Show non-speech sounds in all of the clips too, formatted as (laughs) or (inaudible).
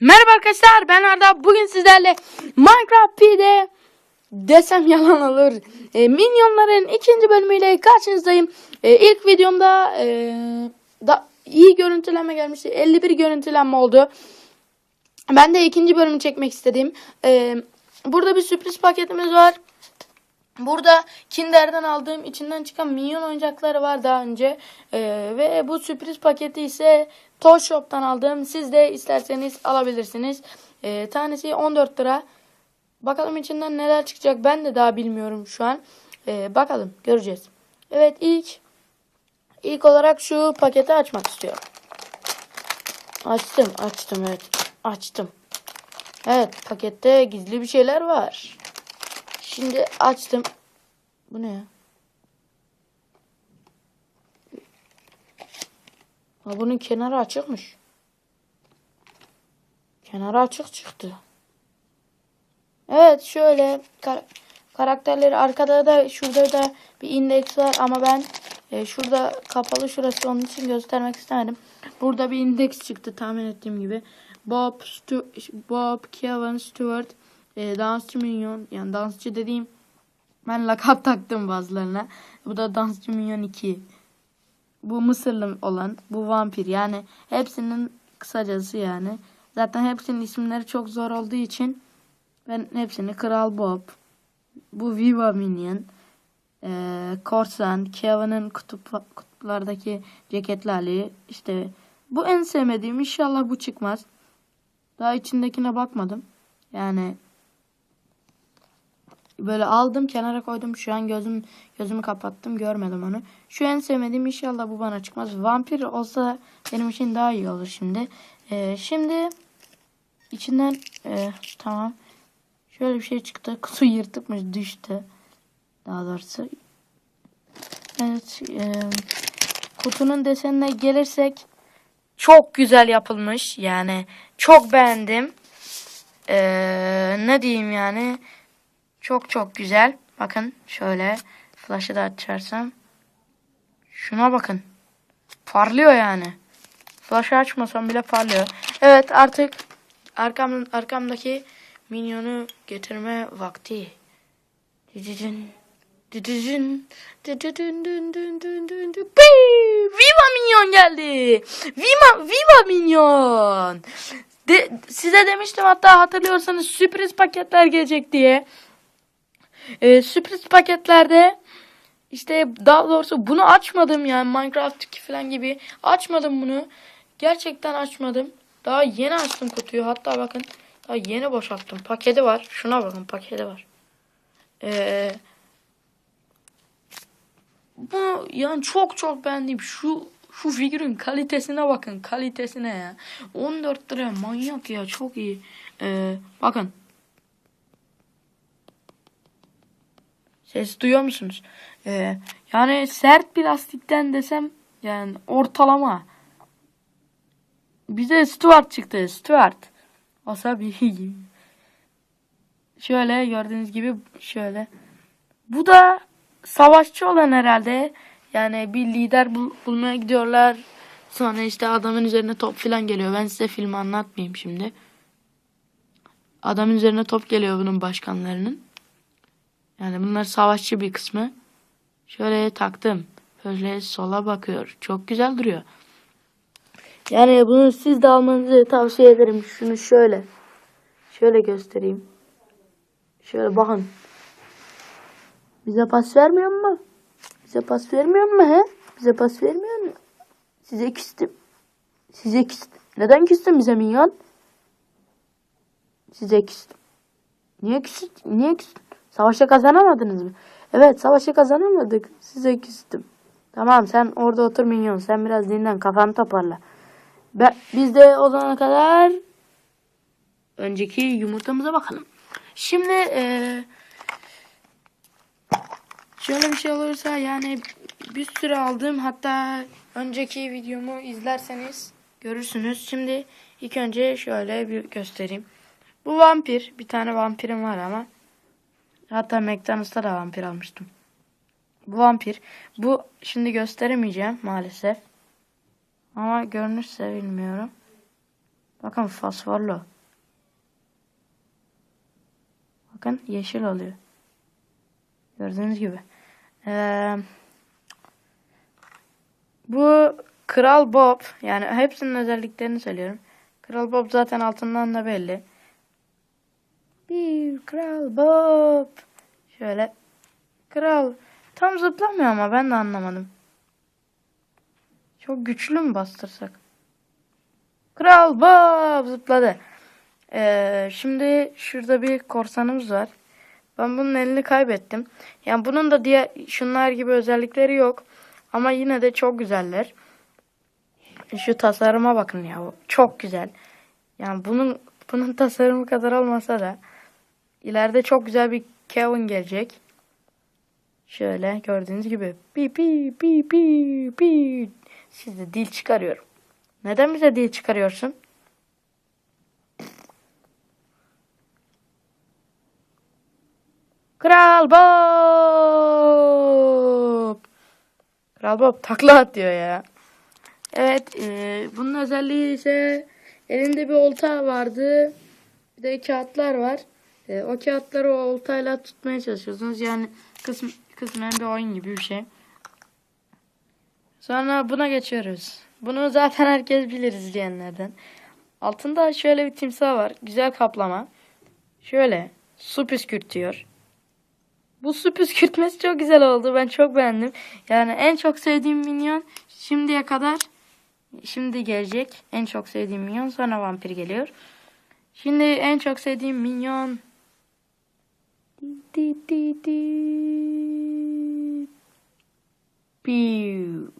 Merhaba arkadaşlar ben Arda. Bugün sizlerle Minecraft P'de desem yalan olur. E, Minyonların ikinci bölümüyle karşınızdayım. E, ilk videomda e, da iyi görüntülenme gelmişti. 51 görüntülenme oldu. Ben de ikinci bölümü çekmek istedim. E, burada bir sürpriz paketimiz var. Burada Kinder'den aldığım içinden çıkan minyon oyuncakları var daha önce. Ee, ve bu sürpriz paketi ise Toy Shop'tan aldım. Siz de isterseniz alabilirsiniz. Ee, tanesi 14 lira. Bakalım içinden neler çıkacak ben de daha bilmiyorum şu an. Ee, bakalım göreceğiz. Evet ilk ilk olarak şu paketi açmak istiyorum. Açtım açtım evet açtım. Evet pakette gizli bir şeyler var. Şimdi açtım. Bu ne ya? Ha, bunun kenarı açıkmış. Kenarı açık çıktı. Evet şöyle kar- karakterleri arkada da şurada da bir indeks var ama ben e, şurada kapalı şurası onun için göstermek istemedim. Burada bir indeks çıktı tahmin ettiğim gibi. Bob, Stu Bob, Kevin, Stewart, e, dansçı minyon yani dansçı dediğim ben lakap taktım bazılarına. Bu da dansçı minyon 2. Bu Mısırlı olan, bu vampir yani hepsinin kısacası yani. Zaten hepsinin isimleri çok zor olduğu için ben hepsini Kral Bob, bu Viva Minion, e, Korsan, Kevin'in kutup, kutuplardaki ceketli Ali, işte bu en sevmediğim inşallah bu çıkmaz. Daha içindekine bakmadım. Yani böyle aldım kenara koydum. Şu an gözüm gözümü kapattım görmedim onu. Şu en sevmediğim inşallah bu bana çıkmaz. Vampir olsa benim için daha iyi olur şimdi. Ee, şimdi içinden e, tamam. Şöyle bir şey çıktı. (laughs) Kutu yırtıkmış düştü. Daha doğrusu. Evet. E, kutunun desenine gelirsek çok güzel yapılmış. Yani çok beğendim. Ee, ne diyeyim yani. Çok çok güzel. Bakın şöyle flash'ı da açarsam. Şuna bakın. Parlıyor yani. Flash'ı açmasam bile parlıyor. Evet artık arkam, arkamdaki minyonu getirme vakti. Viva minyon geldi. Viva, Viva minyon. De, size demiştim hatta hatırlıyorsanız sürpriz paketler gelecek diye. Ee, sürpriz paketlerde işte daha doğrusu bunu açmadım yani Minecraft 2 falan gibi açmadım bunu. Gerçekten açmadım. Daha yeni açtım kutuyu. Hatta bakın daha yeni boşalttım. Paketi var. Şuna bakın paketi var. Ee, bu yani çok çok beğendiğim şu şu figürün kalitesine bakın kalitesine ya. 14 lira manyak ya çok iyi. Ee, bakın Ses duyuyor musunuz? Ee, yani sert plastikten desem yani ortalama. Bize Stuart çıktı. Stuart. Wasabi. (laughs) şöyle gördüğünüz gibi şöyle. Bu da savaşçı olan herhalde. Yani bir lider bul- bulmaya gidiyorlar. Sonra işte adamın üzerine top falan geliyor. Ben size filmi anlatmayayım şimdi. Adamın üzerine top geliyor bunun başkanlarının. Yani bunlar savaşçı bir kısmı. Şöyle taktım. Böyle sola bakıyor. Çok güzel duruyor. Yani bunu siz de almanızı tavsiye ederim. Şunu şöyle. Şöyle göstereyim. Şöyle bakın. Bize pas vermiyor mu? Bize pas vermiyor mu he? Bize pas vermiyor mu? Size küstüm. Size küstüm. Neden küstün bize minyon? Size küstüm. Niye küstün? Niye küstün? Savaşta kazanamadınız mı? Evet savaşı kazanamadık. Size küstüm. Tamam sen orada otur minyon. Sen biraz dinlen kafanı toparla. Ben, biz de o zamana kadar önceki yumurtamıza bakalım. Şimdi eee şöyle bir şey olursa yani bir sürü aldım. Hatta önceki videomu izlerseniz görürsünüz. Şimdi ilk önce şöyle bir göstereyim. Bu vampir. Bir tane vampirim var ama. Hatta McDonald's'ta da vampir almıştım. Bu vampir. Bu şimdi gösteremeyeceğim maalesef. Ama görünürse bilmiyorum. Bakın fosforlu. Bakın yeşil oluyor. Gördüğünüz gibi. Ee, bu Kral Bob yani hepsinin özelliklerini söylüyorum. Kral Bob zaten altından da belli. Bir Kral Bob. Şöyle. Kral. Tam zıplamıyor ama ben de anlamadım. Çok güçlü mü bastırsak? Kral Bob zıpladı. Ee, şimdi şurada bir korsanımız var. Ben bunun elini kaybettim. Yani bunun da diğer şunlar gibi özellikleri yok. Ama yine de çok güzeller. Şu tasarıma bakın ya. Çok güzel. Yani bunun bunun tasarımı kadar olmasa da ileride çok güzel bir Kevin gelecek. Şöyle gördüğünüz gibi pi pi pi pi pi size dil çıkarıyorum. Neden bize dil çıkarıyorsun? Kral Bob. Kral Bob takla atıyor ya. Evet, e, bunun özelliği ise elinde bir olta vardı. Bir de kağıtlar var. E, o kağıtları o oltayla tutmaya çalışıyorsunuz. Yani kısm kısmen bir oyun gibi bir şey. Sonra buna geçiyoruz. Bunu zaten herkes bilir izleyenlerden. Altında şöyle bir timsah var. Güzel kaplama. Şöyle su püskürtüyor. Bu su püskürtmesi çok güzel oldu. Ben çok beğendim. Yani en çok sevdiğim minyon şimdiye kadar şimdi gelecek. En çok sevdiğim minyon sonra vampir geliyor. Şimdi en çok sevdiğim minyon Di di di. Piu.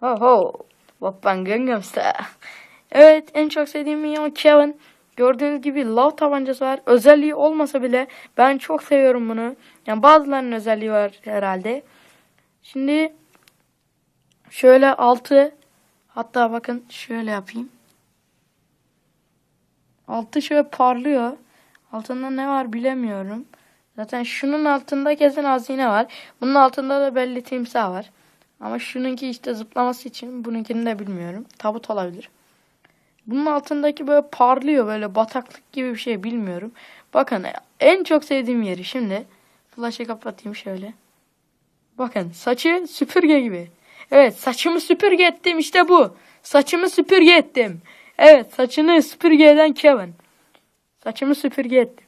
Ho ho. Wappan Gangnam. Evet en çok sevdiğim minyon Kevin. Gördüğünüz gibi lav tabancası var. Özelliği olmasa bile ben çok seviyorum bunu. Yani bazılarının özelliği var herhalde. Şimdi şöyle altı hatta bakın şöyle yapayım. Altı şöyle parlıyor. Altında ne var bilemiyorum. Zaten şunun altında kesin hazine var. Bunun altında da belli timsah var. Ama şununki işte zıplaması için bununkini de bilmiyorum. Tabut olabilir. Bunun altındaki böyle parlıyor böyle bataklık gibi bir şey bilmiyorum. Bakın en çok sevdiğim yeri şimdi. Flash'ı kapatayım şöyle. Bakın saçı süpürge gibi. Evet saçımı süpürge ettim işte bu. Saçımı süpürge ettim. Evet saçını süpürge eden Kevin. Saçımı süpürge ettim.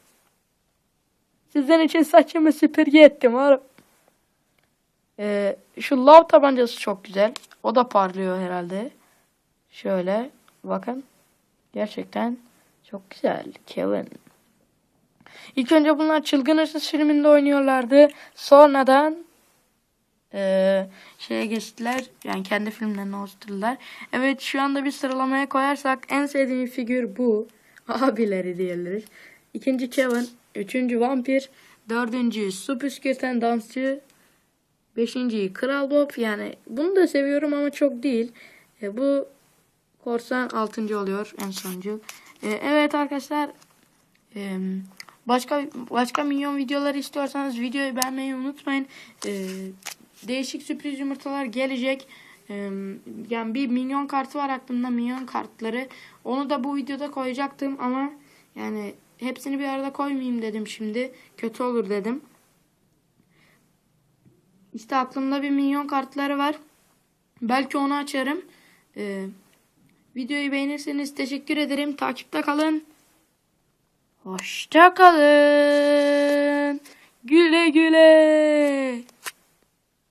Sizin için saçımı süpürge ettim oğlum. Ee, şu lav tabancası çok güzel. O da parlıyor herhalde. Şöyle bakın. Gerçekten çok güzel. Kevin. İlk önce bunlar Çılgın Hırsız filminde oynuyorlardı. Sonradan ee, şeye geçtiler. Yani kendi filmlerini oluşturdular. Evet şu anda bir sıralamaya koyarsak en sevdiğim figür bu. Abileri diyebiliriz. İkinci Kevin. Üçüncü Vampir. Dördüncü Su Püskürten Dansçı. Beşinci Kral Bob. Yani bunu da seviyorum ama çok değil. E, bu Korsan altıncı oluyor en sonuncu. E, evet arkadaşlar. E, başka başka milyon videoları istiyorsanız videoyu beğenmeyi unutmayın. E, değişik sürpriz yumurtalar gelecek. E, yani bir milyon kartı var aklımda milyon kartları. Onu da bu videoda koyacaktım ama yani hepsini bir arada koymayayım dedim şimdi. Kötü olur dedim. İşte aklımda bir milyon kartları var. Belki onu açarım. Ee, videoyu beğenirseniz teşekkür ederim. Takipte kalın. Hoşça kalın. Güle güle.